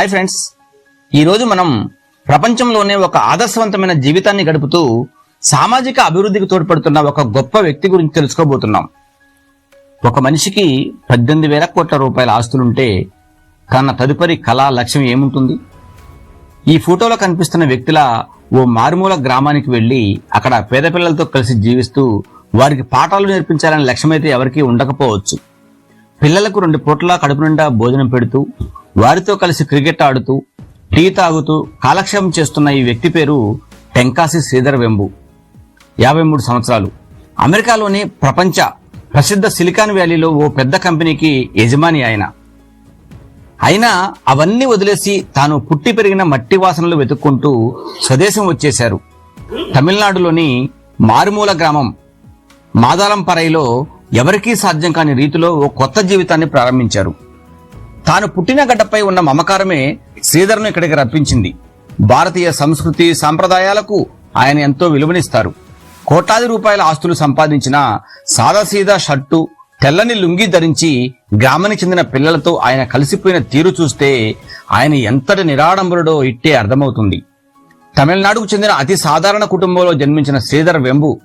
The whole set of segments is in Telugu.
Hi friends. ఈరోజు మనం ప్రపంచంలోనే ఒక ఆదర్శవంతమైన జీవితాన్ని గడుపుతూ సామాజిక అభివృద్ధికి తోడ్పడుతున్న ఒక గొప్ప వ్యక్తి గురించి తెలుసుకోబోతున్నాం. ఒక మనిషికి పద్దెనిమిది వేల కోట్ల రూపాయల ఆస్తులుంటే తన తదుపరి కళా లక్ష్యం ఏముంటుంది? ఈ ఫోటోలో కనిపిస్తున్న వ్యక్తిలా ఓ మారుమూల గ్రామానికి వెళ్ళి అక్కడ పేద పిల్లలతో కలిసి జీవిస్తూ వారికి పాఠాలు నేర్పించాలనే లక్ష్యమైతే ఎవరికీ ఉండకపోవచ్చు. పిల్లలకు రెండు పూట్ల కడుపు నిండా భోజనం పెడుతూ వారితో కలిసి క్రికెట్ ఆడుతూ టీ తాగుతూ కాలక్షేపం చేస్తున్న ఈ వ్యక్తి పేరు టెంకాసి శ్రీధర్ వెంబు. యాభై మూడు సంవత్సరాలు. అమెరికాలోని ప్రపంచ ప్రసిద్ధ సిలికాన్ వ్యాలీలో ఓ పెద్ద కంపెనీకి యజమాని ఆయన. అయినా అవన్నీ వదిలేసి తాను పుట్టి పెరిగిన మట్టి వాసనలు వెతుక్కుంటూ స్వదేశం వచ్చేశారు. తమిళనాడులోని మారుమూల గ్రామం మాదాలంపరైలో ఎవరికీ సాధ్యం కాని రీతిలో ఓ కొత్త జీవితాన్ని ప్రారంభించారు. తాను పుట్టిన గడ్డపై ఉన్న మమకారమే శ్రీధర్ను ఇక్కడికి రప్పించింది. భారతీయ సంస్కృతి సాంప్రదాయాలకు ఆయన ఎంతో విలువనిస్తారు. కోట్లాది రూపాయల ఆస్తులు సంపాదించిన సాదాసీదా షర్టు తెల్లని లుంగి ధరించి గ్రామానికి చెందిన పిల్లలతో ఆయన కలిసిపోయిన తీరు చూస్తే ఆయన ఎంతటి నిరాడంబరుడో ఇట్టే అర్థమవుతుంది. తమిళనాడుకు చెందిన అతి సాధారణ కుటుంబంలో జన్మించిన శ్రీధర్ వెంబు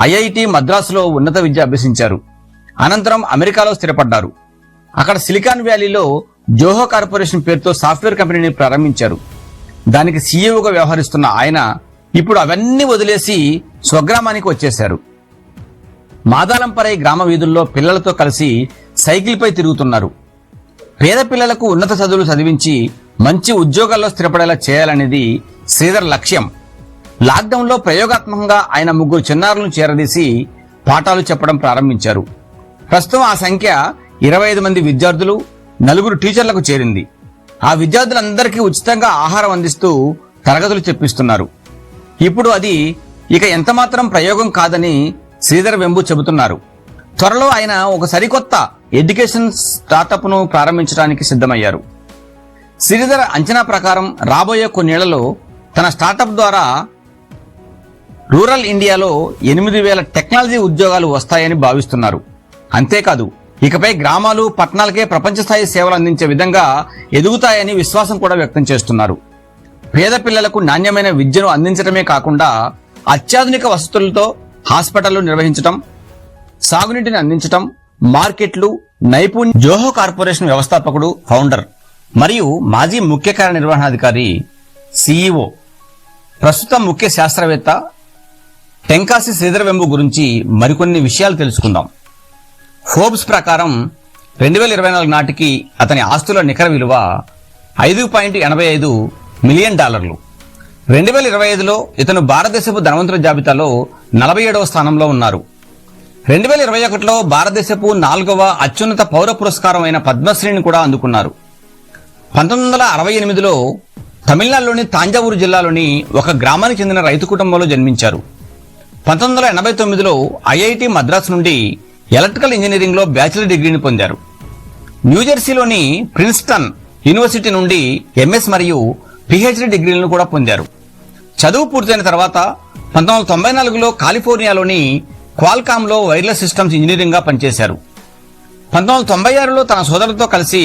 ఐఐటి మద్రాసులో ఉన్నత విద్య అభ్యసించారు. అనంతరం అమెరికాలో స్థిరపడ్డారు. అక్కడ సిలికాన్ వ్యాలీలో జోహో కార్పొరేషన్ పేరుతో సాఫ్ట్వేర్ కంపెనీని ప్రారంభించారు. దానికి సీఈఓగా వ్యవహరిస్తున్న ఆయన ఇప్పుడు అవన్నీ వదిలేసి స్వగ్రామానికి వచ్చేశారు. మాదాలంపరై గ్రామ వీధుల్లో పిల్లలతో కలిసి సైకిల్పై తిరుగుతున్నారు. పేద పిల్లలకు ఉన్నత చదువులు చదివించి మంచి ఉద్యోగాల్లో స్థిరపడేలా చేయాలనేది శ్రీధర్ లక్ష్యం. లాక్డౌన్లో ప్రయోగాత్మకంగా ఆయన ముగ్గురు చిన్నారులను చేరదీసి పాఠాలు చెప్పడం ప్రారంభించారు. ప్రస్తుతం ఆ సంఖ్య ఇరవై ఐదు మంది విద్యార్థులు నలుగురు టీచర్లకు చేరింది. ఆ విద్యార్థులందరికీ ఉచితంగా ఆహారం అందిస్తూ తరగతులు చెప్పిస్తున్నారు. ఇప్పుడు అది ఇక ఎంతమాత్రం ప్రయోగం కాదని శ్రీధర్ వెంబు చెబుతున్నారు. త్వరలో ఆయన ఒక సరికొత్త ఎడ్యుకేషన్ స్టార్టప్ను ప్రారంభించడానికి సిద్ధమయ్యారు. శ్రీధర్ అంచనా ప్రకారం రాబోయే కొన్నేళ్ళలో తన స్టార్టప్ ద్వారా రూరల్ ఇండియాలో ఎనిమిది వేల టెక్నాలజీ ఉద్యోగాలు వస్తాయని భావిస్తున్నారు. అంతేకాదు ఇకపై గ్రామాలు పట్టణాలకే ప్రపంచ స్థాయి సేవలు అందించే విధంగా ఎదుగుతాయని విశ్వాసం కూడా వ్యక్తం చేస్తున్నారు. పేద పిల్లలకు నాణ్యమైన విద్యను అందించడమే కాకుండా అత్యాధునిక వసతులతో హాస్పిటళ్ళు నిర్వహించటం సాగునీటిని అందించటం మార్కెట్లు నైపుణ్య జోహో కార్పొరేషన్ వ్యవస్థాపకుడు ఫౌండర్ మరియు మాజీ ముఖ్య కార్యనిర్వహణాధికారి సిఇఓ ప్రస్తుతం ముఖ్య శాస్త్రవేత్త టెంకాసి శ్రీధర్ వెంబు గురించి మరికొన్ని విషయాలు తెలుసుకుందాం. ఫోర్బ్స్ ప్రకారం రెండు వేల ఇరవై నాలుగు నాటికి అతని ఆస్తుల నికర విలువ ఐదు పాయింట్ ఎనభై ఐదు మిలియన్ డాలర్లు. రెండు వేల ఇరవై ఐదులో ఇతను భారతదేశపు ధనవంతుల జాబితాలో నలభై ఏడవ స్థానంలో ఉన్నారు. రెండు వేల ఇరవై ఒకటిలో భారతదేశపు నాలుగవ అత్యున్నత పౌర పురస్కారం అయిన పద్మశ్రీని కూడా అందుకున్నారు. పంతొమ్మిది వందల అరవై ఎనిమిదిలో తమిళనాడులోని తాంజావూరు జిల్లాలోని ఒక గ్రామానికి చెందిన రైతు కుటుంబంలో జన్మించారు. పంతొమ్మిది వందల ఎనభై తొమ్మిదిలో ఐఐటి మద్రాస్ నుండి ఎలక్ట్రికల్ ఇంజనీరింగ్లో బ్యాచిలర్ డిగ్రీని పొందారు. న్యూజెర్సీలోని ప్రిన్స్టన్ యూనివర్సిటీ నుండి ఎంఎస్ మరియు పిహెచ్డి డిగ్రీలను కూడా పొందారు. చదువు పూర్తయిన తర్వాత పంతొమ్మిది వందల తొంభై నాలుగులో కాలిఫోర్నియాలోని క్వాల్కామ్లో వైర్లెస్ సిస్టమ్స్ ఇంజనీరింగ్గా పనిచేశారు. పంతొమ్మిది వందల తొంభై ఆరులో తన సోదరులతో కలిసి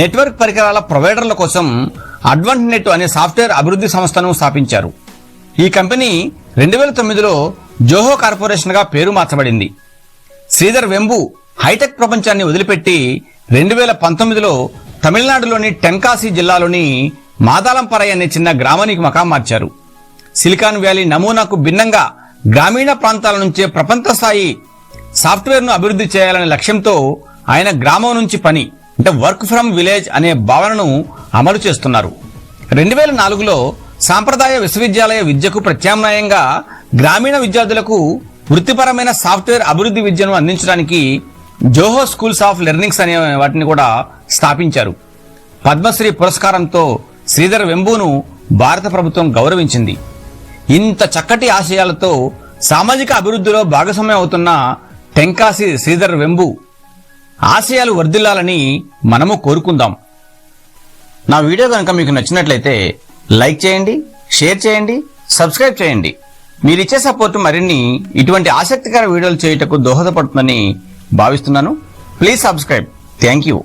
నెట్వర్క్ పరికరాల ప్రొవైడర్ల కోసం అడ్వాన్స్ నెట్ అనే సాఫ్ట్వేర్ అభివృద్ధి సంస్థను స్థాపించారు. ఈ కంపెనీ రెండు వేల తొమ్మిదిలో జోహో కార్పొరేషన్గా పేరు మార్చబడింది. శ్రీధర్ వెంబు హైటెక్ ప్రపంచాన్ని వదిలిపెట్టి రెండు వేల పంతొమ్మిదిలో తమిళనాడులోని టెంకాసి జిల్లాలోని మాదాలంపరై అనే చిన్న గ్రామానికి మకాం మార్చారు. సిలికాన్ వ్యాలీ నమూనాకు భిన్నంగా గ్రామీణ ప్రాంతాల నుంచే ప్రపంచ స్థాయి సాఫ్ట్వేర్ను అభివృద్ధి చేయాలనే లక్ష్యంతో ఆయన గ్రామం నుంచి పని అంటే వర్క్ ఫ్రమ్ విలేజ్ అనే భావనను అమలు చేస్తున్నారు. రెండు వేల నాలుగులో సాంప్రదాయ విశ్వవిద్యాలయ విద్యకు ప్రత్యామ్నాయంగా గ్రామీణ విద్యార్థులకు వృత్తిపరమైన సాఫ్ట్వేర్ అభివృద్ధి విద్యను అందించడానికి జోహో స్కూల్స్ ఆఫ్ లెర్నింగ్స్ అనే వాటిని కూడా స్థాపించారు. పద్మశ్రీ పురస్కారంతో శ్రీధర్ వెంబును భారత ప్రభుత్వం గౌరవించింది. ఇంత చక్కటి ఆశయాలతో సామాజిక అభివృద్ధిలో భాగస్వామ్యం అవుతున్న టెంకాసి శ్రీధర్ వెంబు ఆశయాలు వర్ధిల్లాలని మనము కోరుకుందాం. నా వీడియో కనుక మీకు నచ్చినట్లయితే లైక్ చేయండి షేర్ చేయండి సబ్స్క్రైబ్ చేయండి. మీరిచ్చే సపోర్ట్ మరిన్ని ఇటువంటి ఆసక్తికర వీడియోలు చేయుటకు దోహదపడుతుందని భావిస్తున్నాను. Please subscribe. Thank you.